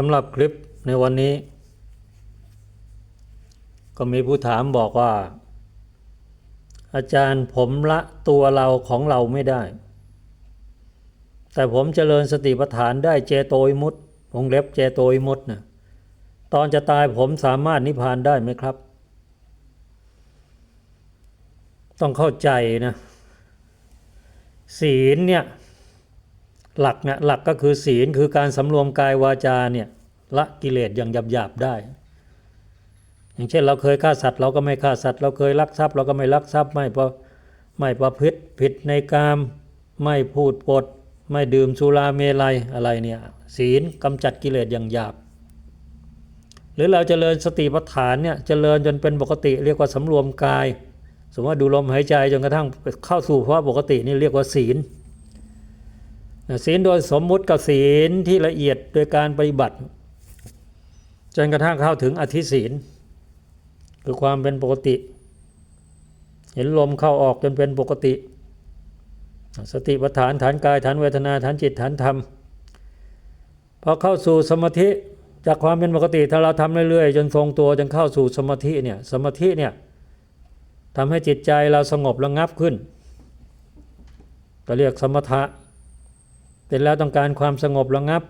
สำหรับคลิปในวันนี้ ก็มีผู้ถามบอกว่า อาจารย์ผมละตัวเราของเราไม่ได้ แต่ผมเจริญสติปัฏฐานได้เจโตวิมุตวงเล็บเจโตวิมุตนะตอนจะตายผมสามารถนิพพานได้ไหมครับ ต้องเข้าใจนะศีลเนี่ย หลักเนี่ยหลักก็คือศีลคือการสำรวมกายวาจาเนี่ยละกิเลสอย่างหยาบๆได้ อย่างเช่นเราเคยฆ่าสัตว์เราก็ไม่ฆ่าสัตว์เราเคยลักทรัพย์ เราก็ไม่ลักทรัพย์ไม่ประไม่ประพฤติผิดในกามไม่พูดปด ไม่ดื่มสุราเมลัยอะไรเนี่ยศีลกำจัดกิเลสอย่างหยาบ หรือเราจเจริญสติปัฏฐานเนี่ยจเจริญจนเป็นปกติเรียกว่าสำรวมกาย สมมติว่าดูลมหายใจจนกระทั่งเข้าสู่ภาวะปกตินี่เรียกว่าศีล ศีลโดยสมมุติกับศีลที่ละเอียดโดยการปฏิบัติ จนกระทั่งเข้าถึงอธิศีล คือความเป็นปกติ เห็นลมเข้าออกจนเป็นปกติ สติปัฏฐานฐานกายฐานเวทนาฐานจิตฐานธรรมพอเข้าสู่สมาธิจากความเป็นปกติถ้าเราทำเรื่อยๆ จนทรงตัวจนเข้าสู่สมาธิเนี่ยสมาธิเนี่ยทำให้จิตใจเราสงบระงับขึ้นก็เรียกสมถะ เป็นแล้วต้องการความสงบระงับ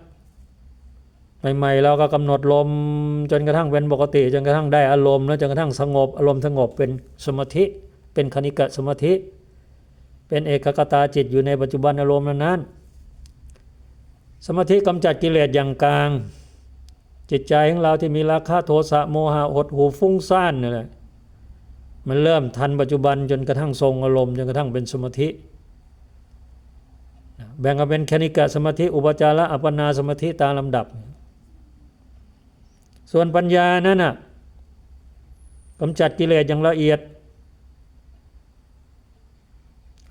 ใหม่ๆเราก็กำหนดลมจนกระทั่งเป็นปกติ จนกระทั่งได้อารมณ์แล้วจนกระทั่งสงบอารมณ์สงบเป็นสมาธิ เป็นคณิกะสมาธิ เป็นเอกกตาจิตอยู่ในปัจจุบันอารมณ์นั้นสมาธิกำจัดกิเลสอย่างกลาง จิตใจของเราที่มีราคะโทสะโมหะหดหูฟุ้งซ่านนี่แหละมันเริ่มทันปัจจุบันจนกระทั่งทรงอารมณ์จนกระทั่งเป็นสมาธิ แบ่งกันเป็นคณิกะสมาธิอุปจาระอัปนาสมาธิตามลำดับ ส่วนปัญญานั้นน่ะกำจัดกิเลสอย่างละเอียด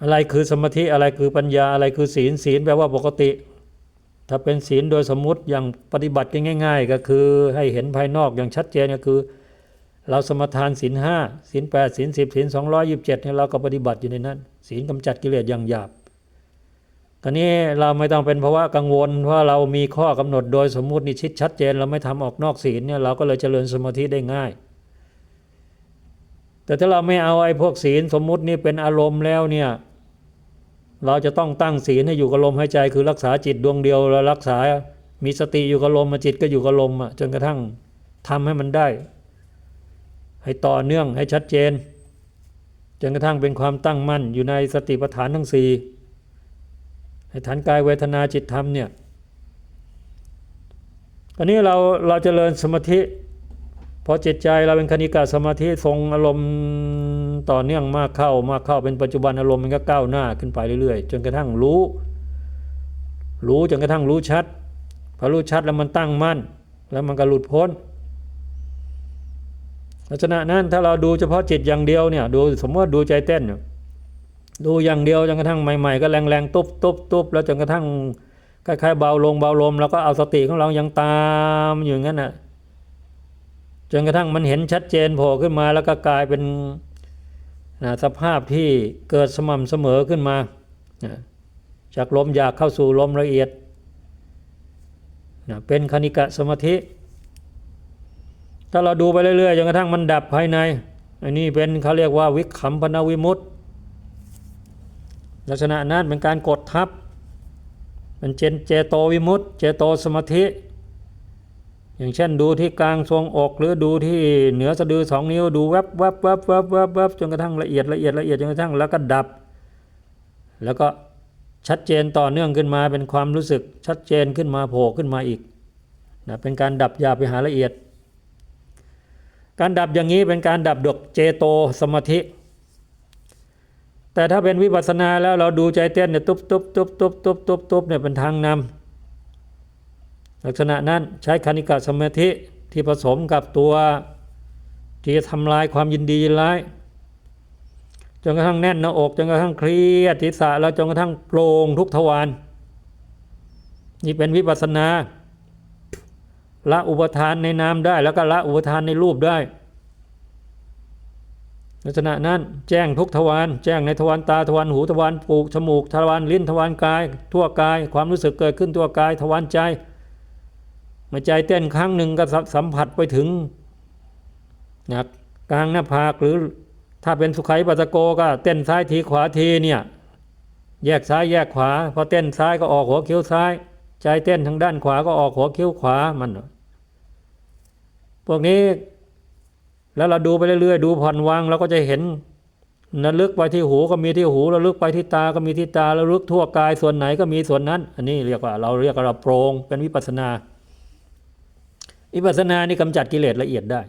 อะไรคือสมาธิอะไรคือปัญญาอะไรคือศีลศีลแปลว่าปกติ ถ้าเป็นศีลโดยสมมุติอย่างปฏิบัติกันง่าย ๆ ก็คือให้เห็นภายนอกอย่างชัดเจนก็คือ เราสมทานศีลห้าศีลแปดศีลสิบศีลสองร้อยยิบเจ็ดเนี่ยเราก็ปฏิบัติอยู่ในนั้นศีลกำจัดกิเลสอย่างหยาบ ตอนนี้เราไม่ต้องเป็นเพราะว่ากังวลว่าเรามีข้อกำหนดโดยสมมุตินิชิตชัดเจน เราไม่ทำออกนอกศีลเนี่ยเราก็เลยเจริญสมาธิได้ง่าย แต่ถ้าเราไม่เอาไอ้พวกศีลสมมุตินี่เป็นอารมณ์แล้วเนี่ยเราจะต้องตั้งศีลให้อยู่กับลมหายใจคือรักษาจิตดวงเดียวแล้วรักษา มีสติอยู่กับลมมาจิตก็อยู่กับลมจนกระทั่งทำให้มันได้ ให้ต่อเนื่องให้ชัดเจน จนกระทั่งเป็นความตั้งมั่นอยู่ในสติปัฏฐานทั้งสี่ ฐานกายเวทนาจิตธรรมเนี่ยตอนนี้เราเราจเจริญสมาธิพอจิตใจเราเป็นคณิกาสมาธิทรงอารมณ์ต่อเนื่องมากเข้ามากเข้าเป็นปัจจุบันอารมณ์มันก็ก้าวหน้าขึ้นไปเรื่อยๆ จนกระทั่งรู้ รู้จนกระทั่งรู้ชัดพอรู้ชัดแล้วมันตั้งมั่น แล้วมันก็หลุดพ้นลักษณะนั้นถ้าเราดูเฉพาะจิตอย่างเดียวเนี่ยดูสมมติว่าดูใจเต้น ดูอย่างเดียวจนกระทั่งใหม่ๆ ก็แรงๆ ตุ๊บตุ๊บตุ๊บแล้วจนกระทั่งคล้ายๆเบาลงเบาลมแล้วก็เอาสติของเรายังตามอยู่งั้นน่ะจนกระทั่งมันเห็นชัดเจนโผล่ขึ้นมาแล้วก็กลายเป็นนะสภาพที่เกิดสม่ำเสมอขึ้นมานะจากลมอยากเข้าสู่ลมละเอียดนะเป็นคณิกะสมาธิ ถ้าเราดูไปเรื่อยๆจนกระทั่งมันดับภายในอันนี้เป็นเขาเรียกว่าวิคัมพนาวิมุตติ ลักษณะนั้นเป็นการกดทับเป็นเจนเจโตวิมุตติเจโตสมาธิ อย่างเช่นดูที่กลางทรวงอก หรือดูที่เหนือสะดือสองนิ้วดูแวบแวบแวบแวบแวบแวบจนกระทั่งละเอียดละเอียดละเอียดจนกระทั่งแล้วก็ดับ แล้วก็ชัดเจนต่อเนื่องขึ้นมาเป็นความรู้สึกชัดเจนขึ้นมาโผล่ขึ้นมาอีกนะเป็นการดับยาไปหาละเอียด การดับอย่างนี้เป็นการดับดกเจโตสมาธิ แต่ถ้าเป็นวิปัสสนาแล้วเราดูใจเต้นเนี่ยตุ๊บตุ๊บตุ๊บตุ๊บตุ๊บตุ๊บตุ๊บเนี่ยเป็นทางนำลักษณะนั้นใช้คณิกะสมาธิที่ผสมกับตัวที่จะทำลายความยินดียินร้ายจนกระทั่งแน่นหน้าอกจนกระทั่งเครียดทิศะแล้วจนกระทั่งโปร่งทุกทวารนี่เป็นวิปัสสนาละอุปทานในนามได้ แล้วก็ละอุปทานในรูปได้ ลักษณะนั้นแจ้งทุกทวารแจ้งในทวารตาทวารหูทวารปูกจมูกทวารลิ้นทวารกาย ทั่วกาย ความรู้สึกเกิดขึ้นทั่วกายทวารใจเมื่อใจเต้นครั้งหนึ่งก็สัมผัสไปถึงนะกลางหน้าผากหรือถ้าเป็นสุขัยปัสสโกก็เต้นซ้ายทีขวาทีเนี่ยแยกซ้ายแยกขวาพอเต้นซ้ายก็ออกหัวคิ้วซ้าย ใจเต้นทางด้านขวาก็ออกหัวคิ้วขวามันพวกนี้ แล้วเราดูไปเรื่อยๆ ดูผ่อนวางเราก็จะเห็นระลึกไปที่หูก็มีที่หูระลึกไปที่ตาก็มีที่ตาระลึกทั่วกายส่วนไหนก็มีส่วนนั้น อันนี้เรียกว่าเราเรียกว่าเราโปรงเป็นวิปัสนาวิปัสนานี่กำจัดกิเลสละเอียดได้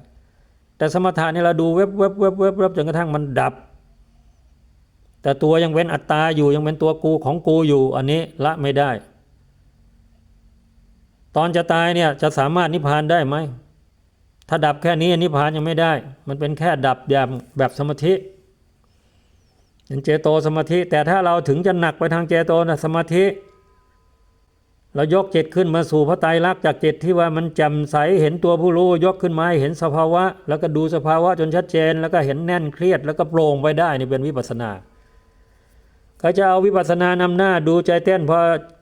แต่สมถะนี่เราดูเว็บเว็บเว็บเว็บเว็บจนกระทั่งมันดับ แต่ตัวยังเป็นอัตตาอยู่ยังเป็นตัวกูของกูอยู่ อันนี้ละไม่ได้ ตอนจะตายเนี่ยจะสามารถนิพพานได้ไหม ถ้าดับแค่นี้นิพพานยังไม่ได้ มันเป็นแค่ดับแบบแบบสมาธิเป็นเจโตสมาธิ แต่ถ้าเราถึงจะหนักไปทางเจโตนะสมาธิ เรายกจิตขึ้นมาสู่พระไตรลักษณ์จากจิตที่ว่ามันแจ่มใสเห็นตัวผู้รู้ยกขึ้นมาหเห็นสภาวะ แล้วก็ดูสภาวะจนชัดเจน แล้วก็เห็นแน่นเครียดแล้วก็โปร่งไปได้นี่เป็นวิปัสสนา เขาจะเอาวิปัสสนานำหน้าดูใจเต้นพอ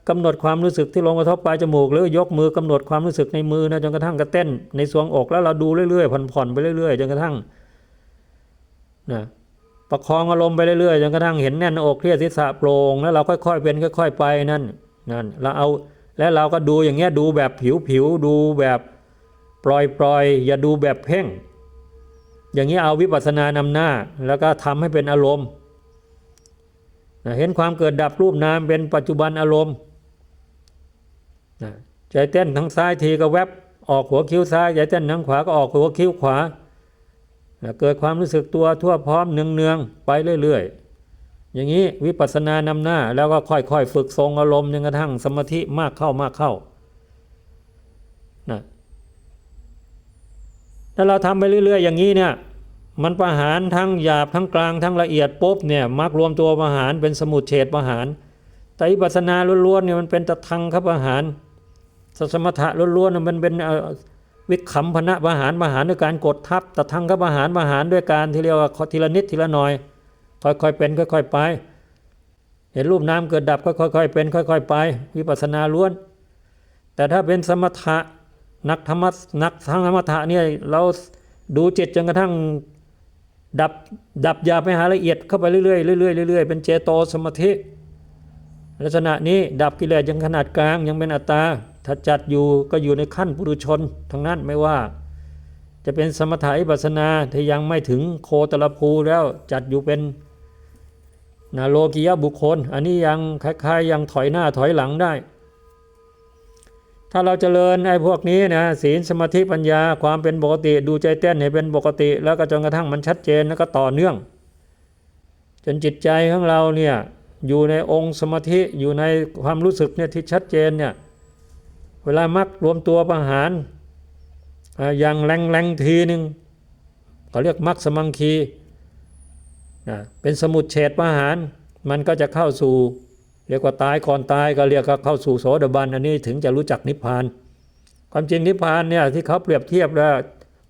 กำหนดความรู้สึกที่ลงกระทบปลายจมูกหรือยกมือกำหนดความรู้สึกในมือนะจนกระทั่งกระเต้น ในสวงอกแล้วเราดูเรื่อยๆผ่อนๆไปเรื่อยๆจนกระทั่งนะประคองอารมณ์ไปเรื่อยๆจนกระทั่งเห็นแน่นอกเครียดศีรษะโปร่งแล้วเราค่อยๆเป็นค่อย ๆ ไปนั่นนั่นเราเอาแล้วเราก็ดูอย่างเงี้ยดูแบบผิวๆดูแบบปล่อยๆอย่าดูแบบเพ่ง อย่างนี้เอาวิปัสสนานำหน้า แล้วก็ทำให้เป็นอารมณ์ เห็นความเกิดดับรูปนามเป็นปัจจุบันอารมณ์ใจเต้นทางซ้ายทีก็แวบออกหัวคิ้วซ้ายใจเต้นทางขวาก็ออกหัวคิ้วขวา เกิดความรู้สึกตัวทั่วพร้อมเนืองๆไปเรื่อยๆ อย่างนี้วิปัสสนานำหน้าแล้วก็ค่อยๆ ฝึกทรงอารมณ์จนกระทั่งสมาธิมากเข้ามากเข้านะถ้าเราทำไปเรื่อย ๆ อย่างนี้เนี่ย มันประหารทั้งหยาบทั้งกลางทั้งละเอียดปุ๊บเนี่ยมักรวมตัวประหารเป็นสมุดเฉดประหารแต่วิปัสนาล้วนๆเนี่ยมันเป็นตะทังครับประหารสสมถะล้วนๆมันเป็นวิคัมพนะประหารประหารด้วยการกดทับตะทังครับประหารประหารด้วยการที่เรียกว่าทีละนิดทีละหน่อย ค่อยๆเป็นค่อย ๆไป เห็นรูปน้ำเกิดดับก็ค่อยๆเป็นค่อย ๆ ไป วิปัสนาล้วน แต่ถ้าเป็นสมถะนักธรรมะนักทางสมถะเนี่ยเราดูจิตจนกระทั่ง ดับดับยาไปหาละเอียดเข้าไปเรื่อยๆเรื่อยๆเรื่อยๆเป็นเจโตสมาธิลักษณะนี้ดับกิเลสยังขนาดกลางยังเป็นอัตตาถ้าจัดอยู่ก็อยู่ในขั้นปุถุชนทั้งนั้นไม่ว่า จะเป็นสมถะอิปัสนาที่ยังไม่ถึงโคตรภูแล้วจัดอยู่เป็นนาโลกิยบุคคล อันนี้ยังคล้ายๆยังถอยหน้าถอยหลังได้ ถ้าเราเจริญไอ้พวกนี้นะศีลสมาธิปัญญาความเป็นปกติ ดูใจเต้นให้เป็นปกติ แล้วก็จนกระทั่งมันชัดเจนแล้วก็ต่อเนื่อง จนจิตใจของเราเนี่ยอยู่ในองค์สมาธิอยู่ในความรู้สึกเนี่ยที่ชัดเจนเนี่ยเวลามักรวมตัวประหารอ่าอย่างแรงๆทีหนึ่งเขาเรียกมักสมังคีนะเป็นสมุดเฉดประหาร มันก็จะเข้าสู่ เรียกว่าตายก่อนตายก็เรียกเข้าสู่โสดาบันอันนี้ถึงจะรู้จักนิพพาน ความจริงนิพพานเนี่ยที่เขาเปรียบเทียบแล้ว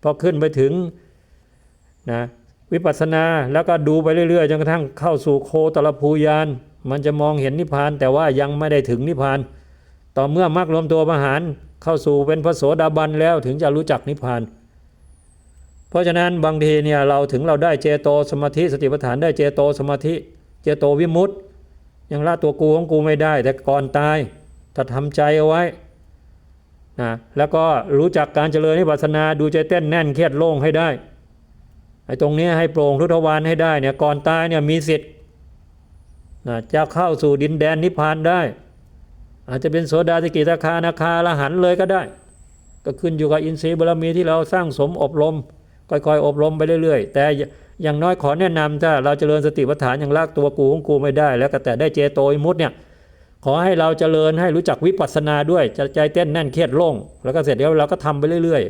พอขึ้นไปถึงนะวิปัสสนาแล้วก็ดูไปเรื่อยๆจนกระทั่งเข้าสู่โคตรภูยานมันจะมองเห็นนิพพานแต่ว่ายังไม่ได้ถึงนิพพาน ต่อเมื่อมรรครวมตัวประหารเข้าสู่เป็นพระโสดาบันแล้วถึงจะรู้จักนิพพาน เพราะฉะนั้นบางทีเนี่ยเราถึงเราได้เจโตสมาธิสติปัฏฐานได้เจโตสมาธิ เจโตวิมุตติ ยังละตัวกูของกูไม่ได้ แต่ก่อนตายถ้าทำใจเอาไว้นะแล้วก็รู้จักการเจริญนิพพานาดูใจเต้นแน่นเครียดโล่งให้ได้ไอ้ตรงนี้ให้โปร่งทุตวานให้ได้เนี่ยก่อนตายเนี่ยมีสิทธิ์นะจะเข้าสู่ดินแดนนิพพานได้ อาจจะเป็นโสดาสกิทาคานาคาละหันเลยก็ได้ ก็ขึ้นอยู่กับอินทรีย์บารมีที่เราสร้างสมอบรมค่อยๆ อบรมไปเรื่อย ๆ แต่ อย่างน้อยขอแนะนำถ้าเราจเจริญสติปัฏฐานอย่างลากตัวกูของกูไม่ได้ แล้วก็แต่ได้เจโตวิมุตเนี่ยขอให้เราจเจริญให้รู้จักวิปัสสนาด้วยใจเต้นแน่นเครียดโล่งแล้วก็เสร็จแล้วเราก็ทำไปเรื่อย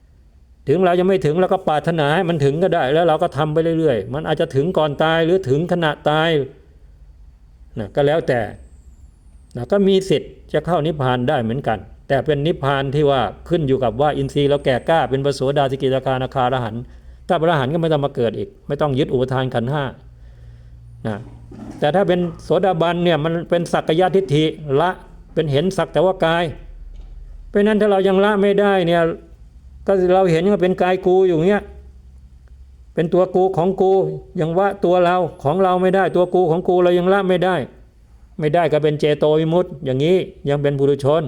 ๆ ถึงเรายังไม่ถึงเราก็ปรารถนาให้มันถึงก็ได้ แล้วเราก็ทำไปเรื่อย ๆ มันอาจจะถึงก่อนตายหรือถึงขณะตายนะก็แล้วแต่นะก็มีสิทธิ์จะเข้านิพพานได้เหมือนกัน แต่เป็นนิพพานที่ว่าขึ้นอยู่กับว่าอินทรีย์เราแก่กล้าเป็นพระโสดาสิกิทาคานาคารหัน ถ้าพระอรหันต์ก็ไม่ต้องมาเกิดอีก ไม่ต้องยึดอุปทานขันห้านะแต่ถ้าเป็นโสดาบันเนี่ยมันเป็นสักกายทิฏฐิละเป็นเห็นสักแต่ว่ากายไปราะฉะนั้นถ้าเรายังละไม่ได้เนี่ยก็เราเห็นว่าเป็นกายกูอยู่เงี้ยเป็นตัวกูของกูยังว่าตัวเราของเราไม่ได้ ตัวกูของกูเรายังละไม่ได้ ไม่ได้ก็เป็นเจโตวิมุตต์อย่างนี้ยังเป็นบุรุชน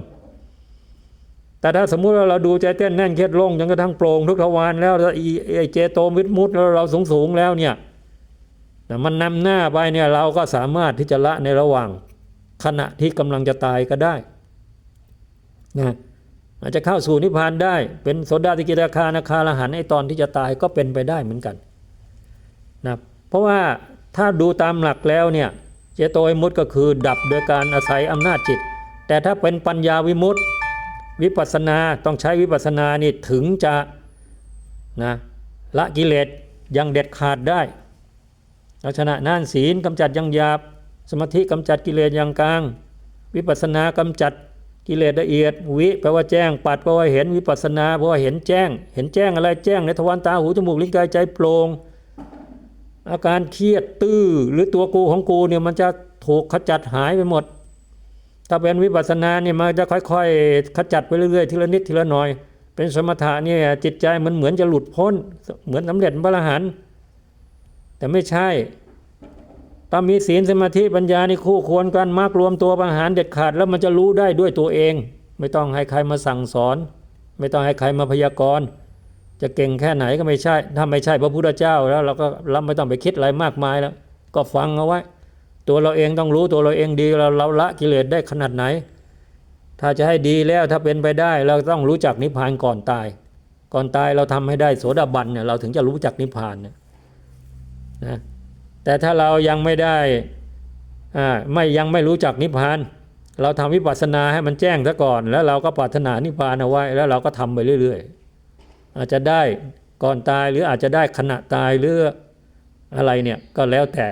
แต่ถ้าสมมุติว่าเราดูใจเต้นแน่นเคล็ดลงจนกระทั่งโปร่งทุกทวารแล้วแล้วอีไอเจโตวิมุตต์แล้วเราสูงสูงแล้วเนี่ยแต่มันนำหน้าไปเนี่ยเราก็สามารถที่จะละในระหว่างขณะที่กำลังจะตายก็ได้นะอาจจะเข้าสู่นิพพานได้ เป็นโสดาติกิราคานาคาลหันไอตอนที่จะตายก็เป็นไปได้เหมือนกันนะเพราะว่าถ้าดูตามหลักแล้วเนี่ยเจโตวิมุตต์ก็คือดับโดยการอาศัยอำนาจจิต แต่ถ้าเป็นปัญญาวิมุตต์ วิปัสสนาต้องใช้วิปัสสนานี่ถึงจะนะละกิเลสยังเด็ดขาดได้ลักษณะนั่นศีลกำจัดยังหยาบ สมาธิกำจัดกิเลสอย่างกลาง วิปัสสนากำจัดกิเลสละเอียด วิแปลว่าแจ้งปัดแปลว่าเห็นวิปัสสนาแปลว่าเห็นแจ้ง เห็นแจ้งอะไรแจ้งในทวารตาหูจมูกลิ้นกายใจโปร่งอาการเครียดตื้อหรือตัวกูของกูเนี่ยมันจะถูกขจัดหายไปหมด ถ้าเป็นวิปัสสนาเนี่ยมันจะค่อยๆ ขจัดไปเรื่อยๆ ทีละนิดทีละหน่อย เป็นสมถะเนี่ยจิตใจมันเหมือนจะหลุดพ้น เหมือนสำเร็จพระอรหันต์แต่ไม่ใช่ต้องมีศีลสมาธิปัญญานี่คู่ควรกันมากรวมตัวประหารเด็ดขาดแล้วมันจะรู้ได้ด้วยตัวเอง ไม่ต้องให้ใครมาสั่งสอน ไม่ต้องให้ใครมาพยากรณ์จะเก่งแค่ไหนก็ไม่ใช่ ถ้าไม่ใช่พระพุทธเจ้าแล้วเราก็เราไม่ต้องไปคิดอะไรมากมายแล้ว ก็ฟังเอาไว้ ตัวเราเองต้องรู้ตัวเราเองดีเราเราละกิเลสได้ขนาดไหน ถ้าจะให้ดีแล้วถ้าเป็นไปได้เราต้องรู้จักนิพพานก่อนตาย ก่อนตายเราทำให้ได้โสดาบันเนี่ยเราถึงจะรู้จักนิพพานเนี่ยนะแต่ถ้าเรายังไม่ได้อ่าไม่ยังไม่รู้จักนิพพาน เราทำวิปัสสนาให้มันแจ้งซะก่อน แล้วเราก็ปรารถนานิพพานเอาไว้ แล้วเราก็ทำไปเรื่อย ๆ อาจจะได้ก่อนตายหรืออาจจะได้ขณะตายหรืออะไรเนี่ยก็แล้วแต่